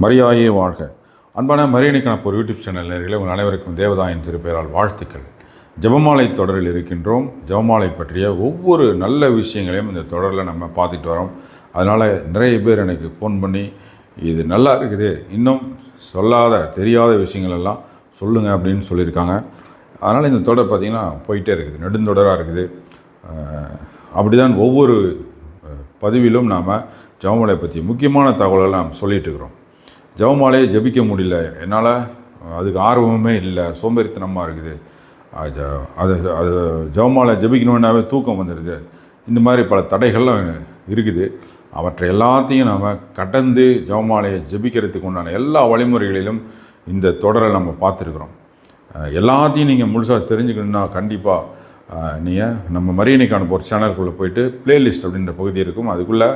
மரியாயே வாழ்க. அன்பான மரியணிக்கான ஒரு யூடியூப் சேனல் நேர்களை உங்கள் அனைவருக்கும் தேவதாயின் திருப்பெயரால் வாழ்த்துக்கள். ஜெபமாலை தொடரில் இருக்கின்றோம். ஜெபமாலை பற்றிய ஒவ்வொரு நல்ல விஷயங்களையும் இந்த தொடரில் நம்ம பார்த்துட்டு வரோம். அதனால் நிறைய பேர் எனக்கு ஃபோன் பண்ணி இது நல்லா இருக்குது. இன்னும் சொல்லாத தெரியாத விஷயங்கள் எல்லாம் சொல்லுங்கள் அப்படின்னு சொல்லியிருக்காங்க. அதனால் இந்த தொடர் பார்த்திங்கன்னா போயிட்டே இருக்குது. நெடுந்தொடராக இருக்குது. அப்படி தான் ஒவ்வொரு பதிவிலும் நாம் ஜெபமாலை பற்றி முக்கியமான தகவல்களை நாம் சொல்லிகிட்டு இருக்கிறோம். ஜெபமாலையை ஜெபிக்க முடியல. என்னால் அதுக்கு ஆர்வமே இல்லை. சோம்பேறித்தனமாக இருக்குது. அது அது அது ஜெபமாலை தூக்கம் வந்துடுது இந்த மாதிரி பல தடைகள்லாம் இருக்குது. அவற்றை எல்லாத்தையும் நாம் கடந்து ஜெபமாலையை ஜெபிக்கிறதுக்கு உண்டான எல்லா வழிமுறைகளிலும் இந்த தொடரை நம்ம பார்த்துருக்குறோம். எல்லாத்தையும் நீங்கள் முழுசாக தெரிஞ்சுக்கணுன்னா கண்டிப்பாக நீங்கள் நம்ம மரியணைக்கான ஒரு சேனலுக்குள்ளே போயிட்டு பிளேலிஸ்ட் அப்படின்ற பகுதி இருக்கும். அதுக்குள்ளே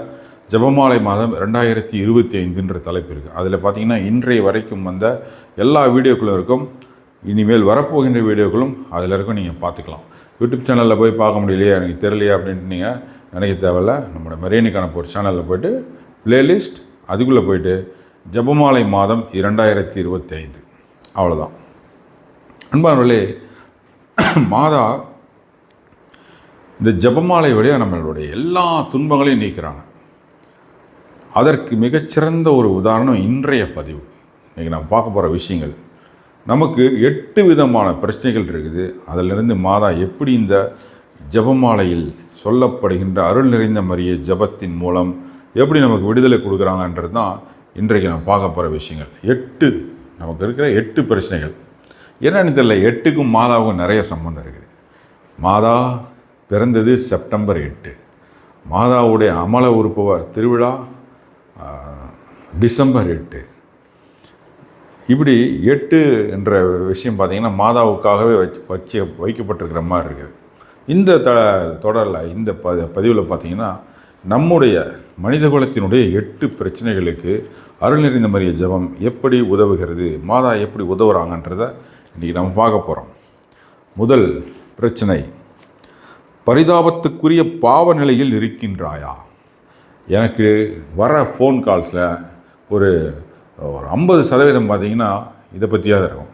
ஜெபமாலை மாதம் ரெண்டாயிரத்தி இருபத்தி ஐந்துன்ற தலைப்பு இருக்குது அதில் பார்த்தீங்கன்னா இன்றைய வரைக்கும் வந்த எல்லா வீடியோக்களும் இருக்கும். இனிமேல் வரப்போகின்ற வீடியோக்களும் அதில் இருக்கும் நீங்கள் பார்த்துக்கலாம் யூடியூப் சேனலில் போய் பார்க்க முடியலையா? எனக்கு தெரியலையா? அப்படின்ட்டு நீங்கள் நினைக்க தேவையில்ல. நம்மளோட மெரியனிக்கான ஒரு சேனலில் போயிட்டு பிளேலிஸ்ட் அதுக்குள்ளே போயிட்டு ஜெபமாலை மாதம் இரண்டாயிரத்தி இருபத்தி ஐந்து. அவ்வளோதான் அன்பானவர்களே மாதா இந்த ஜபமாலை வழியாக நம்மளுடைய எல்லா துன்பங்களையும் நீக்கிறாங்க. அதற்கு மிகச்சிறந்த ஒரு உதாரணம் இன்றைய பதிவு. இன்றைக்கி நாம் பார்க்க போகிற விஷயங்கள். நமக்கு எட்டு விதமான பிரச்சனைகள் இருக்குது. அதிலிருந்து மாதா எப்படி இந்த ஜெபமாலையில் சொல்லப்படுகின்ற அருள் நிறைந்த மரிய ஜெபத்தின் மூலம் எப்படி நமக்கு விடுதலை கொடுக்குறாங்கன்றது தான் இன்றைக்கு நம்ம பார்க்க போகிற விஷயங்கள். எட்டு நமக்கு இருக்கிற எட்டு பிரச்சனைகள். என்னன்னு தெரியல எட்டுக்கும் மாதாவுக்கும் நிறைய சம்மந்தம் இருக்குது. மாதா பிறந்தது செப்டம்பர் எட்டு. மாதாவுடைய அமல உறுப்பவ திருவிழா டிசம்பர் எட்டு. இப்படி எட்டு என்ற விஷயம் பார்த்திங்கன்னா மாதாவுக்காகவே வச்சு வச்சு வைக்கப்பட்டிருக்கிற மாதிரி இருக்குது. இந்த த தொடரில் இந்த ப பதிவில் பார்த்திங்கன்னா நம்முடைய மனிதகுலத்தினுடைய எட்டு பிரச்சனைகளுக்கு அருள் நிறைந்த மரிய ஜெபம் எப்படி உதவுகிறது மாதா எப்படி உதவுறாங்கன்றதை இன்றைக்கி நம்ம பார்க்க போகிறோம் முதல் பிரச்சனை பரிதாபத்துக்குரிய பாவ நிலையில் இருக்கின்றாயா? எனக்கு வர ஃபோன் கால்ஸில் ஒரு ஒரு ஐம்பது சதவீதம் பார்த்தீங்கன்னா இதை பற்றியாக தான் இருக்கும்.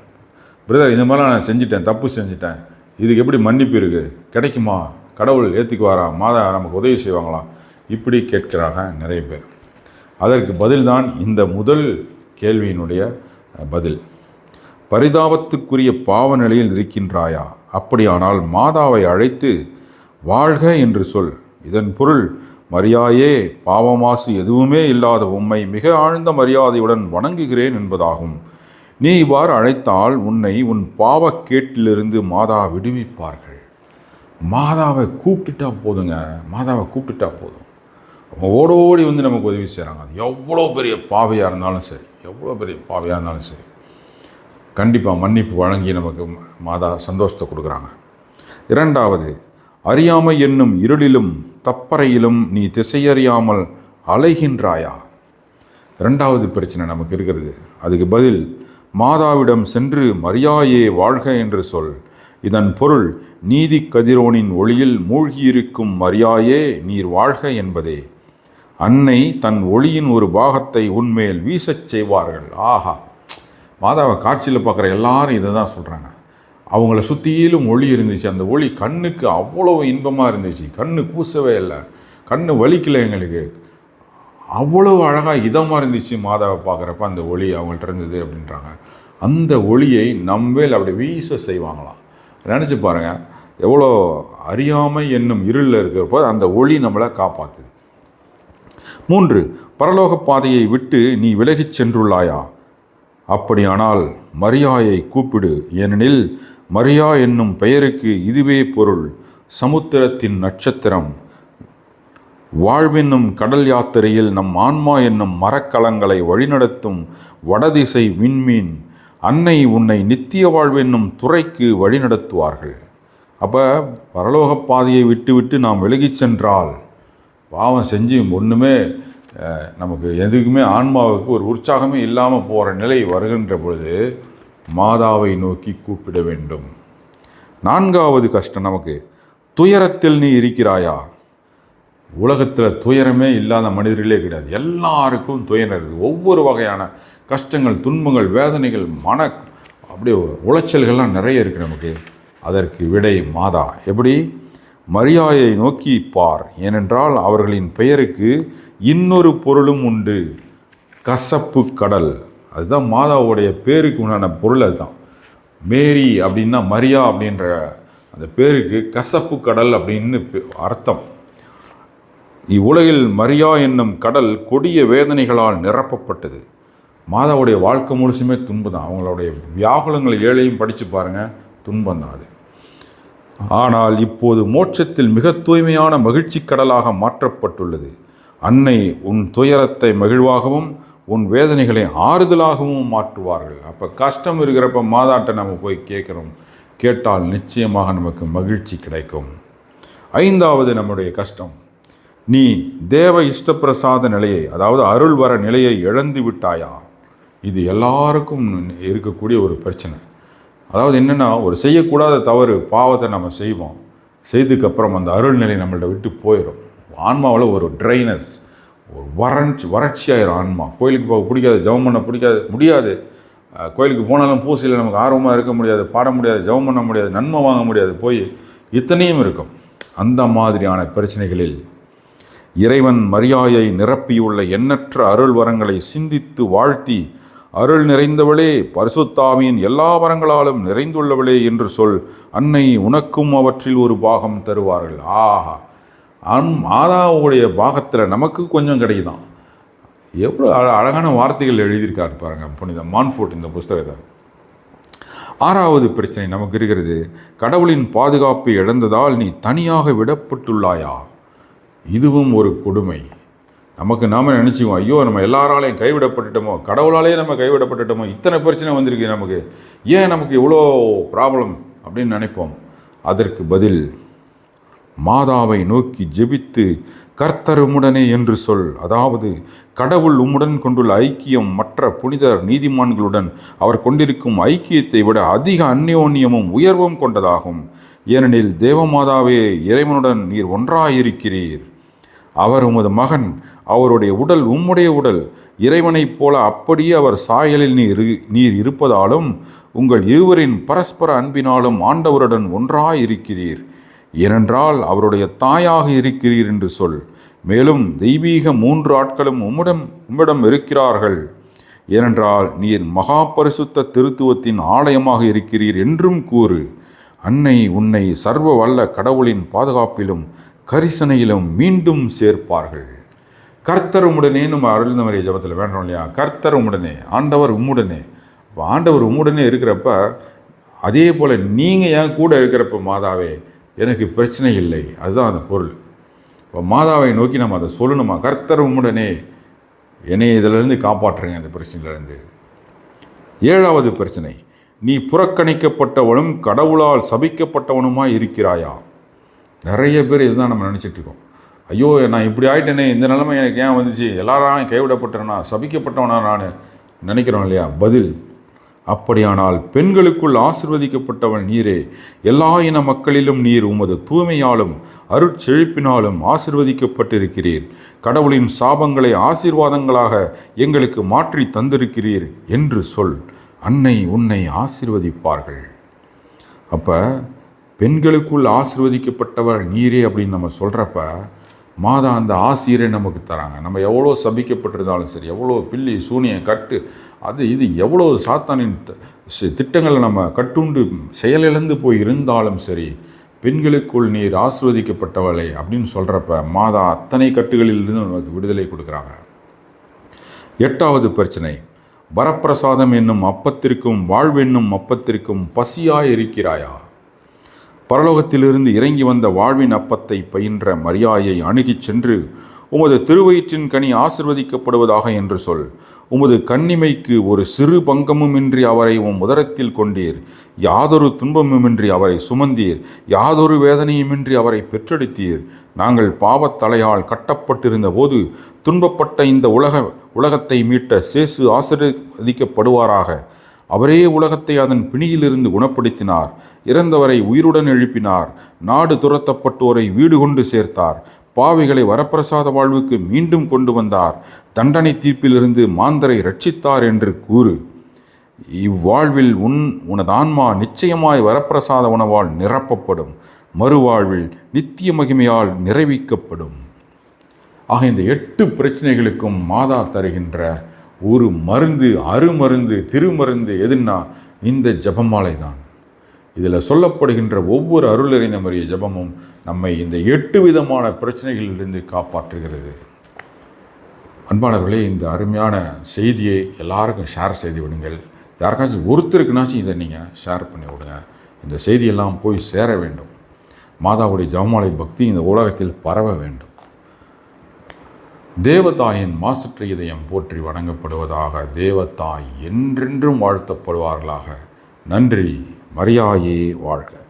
பிரதர் இந்த மாதிரிலாம் நான் செஞ்சிட்டேன் தப்பு செஞ்சிட்டேன். இதுக்கு எப்படி மன்னிப்பு இருக்குது கிடைக்குமா? கடவுள் ஏற்றுக்குவாரா மாதா நமக்கு உதவி செய்வாங்களா? இப்படி கேட்கிறாங்க நிறைய பேர். அதற்கு பதில்தான் இந்த முதல் கேள்வியினுடைய பதில். பரிதாபத்துக்குரிய பாவ நிலையில் இருக்கின்றாயா? அப்படியானால் மாதாவை அழைத்து வாழ்க என்று சொல். இதன் பொருள் மரியாயே பாவமாசு எதுவுமே இல்லாத உம்மை மிக ஆழ்ந்த மரியாதையுடன் வணங்குகிறேன் என்பதாகும். நீ இவ்வாறு அழைத்தால் உன்னை உன் பாவக்கேட்டிலிருந்து மாதா விடுவிப்பார்கள். மாதாவை கூப்பிட்டுட்டா போதுங்க. மாதாவை கூப்பிட்டுட்டா போதும். அவங்க ஓடோடி வந்து நமக்கு உதவி செய்கிறாங்க அது எவ்வளோ பெரிய பாவையாக இருந்தாலும் சரி. எவ்வளோ பெரிய பாவையாக இருந்தாலும் சரி. கண்டிப்பாக மன்னிப்பு வழங்கி நமக்கு மாதா சந்தோஷத்தை கொடுக்குறாங்க. இரண்டாவது அறியாமை என்னும் இருளிலும் தப்பறையிலும் நீ திசையறியாமல் அலைகின்றாயா? ரெண்டாவது பிரச்சனை நமக்கு இருக்கிறது. அதுக்கு பதில் மாதாவிடம் சென்று மரியாயே வாழ்க என்று சொல். இதன் பொருள் நீதி கதிரோனின் ஒளியில் மூழ்கியிருக்கும் மரியாயே நீர் வாழ்க என்பதே. அன்னை தன் ஒளியின் ஒரு பாகத்தை உன்மேல் வீசச் செய்வார்கள். ஆஹா. மாதாவை காட்சியில் பார்க்குற எல்லாரும் இதை தான் சொல்கிறாங்க அவங்கள சுற்றியிலும் ஒளி இருந்துச்சு. அந்த ஒளி கண்ணுக்கு அவ்வளோ இன்பமாக இருந்துச்சு. கண்ணு கூசவே இல்லை. கண்ணு வலிக்கலை எங்களுக்கு. அவ்வளோ அழகாக இதமாக இருந்துச்சு மாதாவை பார்க்குறப்ப அந்த ஒளி அவங்கள்ட்ட இருந்தது அப்படின்றாங்க. அந்த ஒளியை நம்மேல் அப்படி வீச செய்வாங்களாம். நினச்சி பாருங்கள் எவ்வளோ அறியாமை என்னும் இருளில் இருக்கிறப்போ அந்த ஒளி நம்மளை காப்பாற்றுது மூன்று பரலோக பாதையை விட்டு நீ விலகிச் சென்றுள்ளாயா? அப்படியானால் மரியாயை கூப்பிடு. ஏனெனில் மரியா என்னும் பெயருக்கு இதுவே பொருள். சமுத்திரத்தின் நட்சத்திரம். வாழ்வென்னும் கடல் யாத்திரையில் நம் ஆன்மா என்னும் மரக்கலங்களை வழிநடத்தும் வடதிசை விண்மீன். அன்னை உன்னை நித்திய வாழ்வென்னும் துறைக்கு வழிநடத்துவார்கள். அப்போ பரலோகப் பாதையை விட்டு விட்டு நாம் விலகிச் சென்றால் பாவம் செஞ்சு ஒன்றுமே நமக்கு எதுக்குமே ஆன்மாவுக்கு ஒரு உற்சாகமே இல்லாமல் போகிற நிலை வருகின்ற பொழுது மாதாவை நோக்கி கூப்பிட வேண்டும். நான்காவது கஷ்டம் நமக்கு துயரத்தில் நீ இருக்கிறாயா? உலகத்தில் துயரமே இல்லாத மனிதர்களே கிடையாது. எல்லாருக்கும் துயரம் இருக்குது ஒவ்வொரு வகையான கஷ்டங்கள் துன்பங்கள் வேதனைகள் மன அப்படியே உளைச்சல்கள்லாம் நிறைய இருக்குது நமக்கு. அதற்கு விடை மாதா. எப்படி? மரியாயை நோக்கி பார். ஏனென்றால் அவர்களின் பெயருக்கு இன்னொரு பொருளும் உண்டு. கசப்பு கடல். அதுதான் மாதாவுடைய பேருக்கு உண்டான பொருள் அதுதான். மேரி அப்படின்னா மரியா அப்படின்ற அந்த பேருக்கு கசப்பு கடல் அப்படின்னு அர்த்தம். இவ்வுலகில் மரியா என்னும் கடல் கொடிய வேதனைகளால் நிரப்பப்பட்டது. மாதாவுடைய வாழ்க்கை முழுசுமே துன்பம் தான் அவங்களுடைய வியாகுலங்கள் ஏழையும் படித்து பாருங்கள் துன்பம் தான் அது. ஆனால் இப்போது மோட்சத்தில் மிக தூய்மையான மகிழ்ச்சி கடலாக மாற்றப்பட்டுள்ளது. அன்னை உன் துயரத்தை மகிழ்வாகவும் உன் வேதனைகளை ஆறுதலாகவும் மாற்றுவார்கள். அப்போ கஷ்டம் இருக்கிறப்ப மாதாட்ட நம்ம போய் கேட்குறோம். கேட்டால் நிச்சயமாக நமக்கு மகிழ்ச்சி கிடைக்கும். ஐந்தாவது நம்முடைய கஷ்டம். நீ தேவ இஷ்டப்பிரசாத நிலையை அதாவது அருள் வர நிலையை இழந்து விட்டாயா? இது எல்லாருக்கும் இருக்கக்கூடிய ஒரு பிரச்சனை. அதாவது என்னென்னா ஒரு செய்யக்கூடாத தவறு பாவத்தை நம்ம செய்வோம். செய்ததுக்கப்புறம் அந்த அருள் நிலை நம்மள்ட்ட விட்டு போயிடும் ஆன்மாவில் ஒரு ட்ரைனஸ் ஒரு வறட்சி வறட்சியாயிரும் ஆன்மா. கோயிலுக்கு போக பிடிக்காது ஜெபம் பண்ண பிடிக்காது முடியாது. கோயிலுக்கு போனாலும் பூசையில் நமக்கு ஆர்வமாக இருக்க முடியாது பாட முடியாது ஜெபம் பண்ண முடியாது நன்மை வாங்க முடியாது. போய் இத்தனையும் இருக்கும். அந்த மாதிரியான பிரச்சனைகளில் இறைவன் மரியாயை நிரப்பியுள்ள எண்ணற்ற அருள் வரங்களை சிந்தித்து வாழ்த்தி அருள் நிறைந்தவளே பரிசுத்தாவியின் எல்லா வரங்களாலும் நிறைந்துள்ளவளே என்று சொல் அன்னை உனக்கும் அவற்றில் ஒரு பாகம் தருவார்கள். ஆஹா. அம் மாதாவுடைய பாகத்தில் நமக்கு கொஞ்சம் கிடைக்குதான். எவ்வளோ அழகான வார்த்தைகள் எழுதியிருக்காரு பாருங்கள் புனித மான்ஃபோர்ட் இந்த புஸ்தகத்தை ஆறாவது பிரச்சனை நமக்கு இருக்கிறது கடவுளின் பாதுகாப்பை இழந்ததால் நீ தனியாக விடப்பட்டுள்ளாயா? இதுவும் ஒரு கொடுமை. நமக்கு நாம் நினச்சிக்குவோம் ஐயோ நம்ம எல்லாராலையும் கைவிடப்பட்டுட்டோமோ கடவுளாலேயே நம்ம கைவிடப்பட்டுட்டோமோ இத்தனை பிரச்சனை வந்திருக்கு நமக்கு. ஏன் நமக்கு இவ்வளோ ப்ராப்ளம் அப்படின்னு நினைப்போம்? அதற்கு பதில் மாதாவை நோக்கி ஜெபித்து கர்த்தர் உம்முடனே என்று சொல். அதாவது கடவுள் உம்முடன் கொண்டுள்ள ஐக்கியம் மற்ற புனிதர் நீதிமான்களுடன் அவர் கொண்டிருக்கும் ஐக்கியத்தை விட அதிக அந்யோன்யமும் உயர்வும் கொண்டதாகும். ஏனெனில் தேவமாதாவே இறைவனுடன் நீர் ஒன்றாயிருக்கிறீர். அவர் உமது மகன் அவருடைய உடல் உம்முடைய உடல். இறைவனைப் போல அப்படியே அவர் சாயலில் நீர் நீர் இருப்பதாலும் உங்கள் இருவரின் பரஸ்பர அன்பினாலும் ஆண்டவருடன் ஒன்றாயிருக்கிறீர். ஏனென்றால் அவருடைய தாயாக இருக்கிறீர் என்று சொல். மேலும் தெய்வீக மூன்று ஆட்களும் உம்மிடம் உம்மிடம் இருக்கிறார்கள். ஏனென்றால் நீர் மகா பரிசுத்த திருத்துவத்தின் ஆலயமாக இருக்கிறீர் என்றும் கூறு. அன்னை உன்னை சர்வ வல்ல கடவுளின் பாதுகாப்பிலும் கரிசனையிலும் மீண்டும் சேர்ப்பார்கள். கர்த்தர் உம்முடனே நம்ம அருள்ந்தமரிய ஜபத்தில் வேண்டோம் இல்லையா? கர்த்தர் உம்முடனே ஆண்டவர் உம்முடனே. ஆண்டவர் உம்முடனே இருக்கிறப்ப அதே போல் நீங்கள் என் கூட இருக்கிறப்ப மாதாவே எனக்கு பிரச்சனை இல்லை. அதுதான் அந்த பொருள். இப்போ மாதாவை நோக்கி நம்ம அதை சொல்லணுமா? கர்த்தர் உம்முடனே என்னை இதிலிருந்து காப்பாற்றுங்க அந்த பிரச்சனையிலேருந்து. ஏழாவது பிரச்சனை நீ புறக்கணிக்கப்பட்டவனும் கடவுளால் சபிக்கப்பட்டவனுமாக இருக்கிறாயா? நிறைய பேர் இதுதான் நம்ம நினச்சிட்டு இருக்கோம். ஐயோ நான் இப்படி ஆகிட்டேனே இந்த நிலைமை எனக்கு ஏன் வந்துச்சு? எல்லாரும் கைவிடப்பட்டேனா சபிக்கப்பட்டவனா நான் நினைக்கிறோம் இல்லையா? பதில் அப்படியானால் பெண்களுக்குள் ஆசிர்வதிக்கப்பட்டவன் நீரே. எல்லா இன மக்களிலும் நீர் உமது தூய்மையாலும் அருட்செழிப்பினாலும் ஆசிர்வதிக்கப்பட்டிருக்கிறீர். கடவுளின் சாபங்களை ஆசீர்வாதங்களாக எங்களுக்கு மாற்றி தந்திருக்கிறீர் என்று சொல். அன்னை உன்னை ஆசிர்வதிப்பார்கள். அப்போ பெண்களுக்குள் ஆசிர்வதிக்கப்பட்டவர் நீரே அப்படின்னு நம்ம சொல்கிறப்ப மாதா அந்த ஆசிரியரை நமக்கு தராங்க. நம்ம எவ்வளோ சபிக்கப்பட்டிருந்தாலும் சரி எவ்வளோ பில்லி சூனியம் கட்டு அது இது எவ்வளோ சாத்தானின் திட்டங்களை நம்ம கட்டுண்டு செயலிழந்து போய் இருந்தாலும் சரி பெண்களுக்குள் நீர் ஆசிர்வதிக்கப்பட்டவளை அப்படின்னு சொல்கிறப்ப மாதா அத்தனை கட்டுகளிலிருந்து நமக்கு விடுதலை கொடுக்குறாங்க. எட்டாவது பிரச்சனை வரப்பிரசாதம் என்னும் அப்பத்திற்கும் வாழ்வென்னும் அப்பத்திற்கும் பசியாய் இருக்கிறாயா? பரலோகத்திலிருந்து இறங்கி வந்த வாழ்வின் அப்பத்தை பயின்ற மரியாயை அணுகிச் சென்று உமது திருவயிற்றின் கனி ஆசிர்வதிக்கப்படுவதாக என்று சொல். உமது கண்ணிமைக்கு ஒரு சிறு பங்கமுமின்றி அவரை உம் உதரத்தில் கொண்டீர். யாதொரு துன்பமுமின்றி அவரை சுமந்தீர். யாதொரு வேதனையுமின்றி அவரை பெற்றெடுத்தீர். நாங்கள் பாவத்தலையால் கட்டப்பட்டிருந்த போது துன்பப்பட்ட இந்த உலக உலகத்தை மீட்ட சேசு ஆசிர்வதிக்கப்படுவாராக. அவரே உலகத்தை அதன் பிணியிலிருந்து குணப்படுத்தினார். இறந்தவரை உயிருடன் எழுப்பினார். நாடு துரத்தப்பட்டோரை வீடு கொண்டு சேர்த்தார். பாவிகளை வரப்பிரசாத வாழ்வுக்கு மீண்டும் கொண்டு வந்தார். தண்டனை தீர்ப்பிலிருந்து மாந்தரை ரட்சித்தார் என்று கூறு. இவ்வாழ்வில் உன் உனது ஆன்மா நிச்சயமாய் வரப்பிரசாத உணவால் நிரப்பப்படும். மறுவாழ்வில் நித்திய மகிமையால் நிறைவிக்கப்படும். ஆக இந்த எட்டு பிரச்சனைகளுக்கும் மாதா தருகின்ற ஒரு மருந்து அருமருந்து திருமருந்து எதுன்னா இந்த ஜபமாலை தான் இதில் சொல்லப்படுகின்ற ஒவ்வொரு அருளறிந்த மரிய ஜெபமும் நம்மை இந்த எட்டு விதமான பிரச்சனைகளிலிருந்து காப்பாற்றுகிறது. அன்பானவர்களே இந்த அருமையான செய்தியை எல்லாருக்கும் ஷேர் செய்து விடுங்கள். யாருக்காச்சும் ஒருத்தருக்குனாச்சும் இதை நீங்கள் ஷேர் பண்ணி விடுங்க. இந்த செய்தியெல்லாம் போய் சேர வேண்டும். மாதாவுடைய ஜெபமாலை பக்தி இந்த உலகத்தில் பரவ வேண்டும். தேவதாயின் மாசற்ற இதயம் போற்றி வணங்கப்படுவதாக தேவதாய் என்றென்றும் வாழ்த்தப்படுவார்களாக. நன்றி. மரியாயே வாழ்க.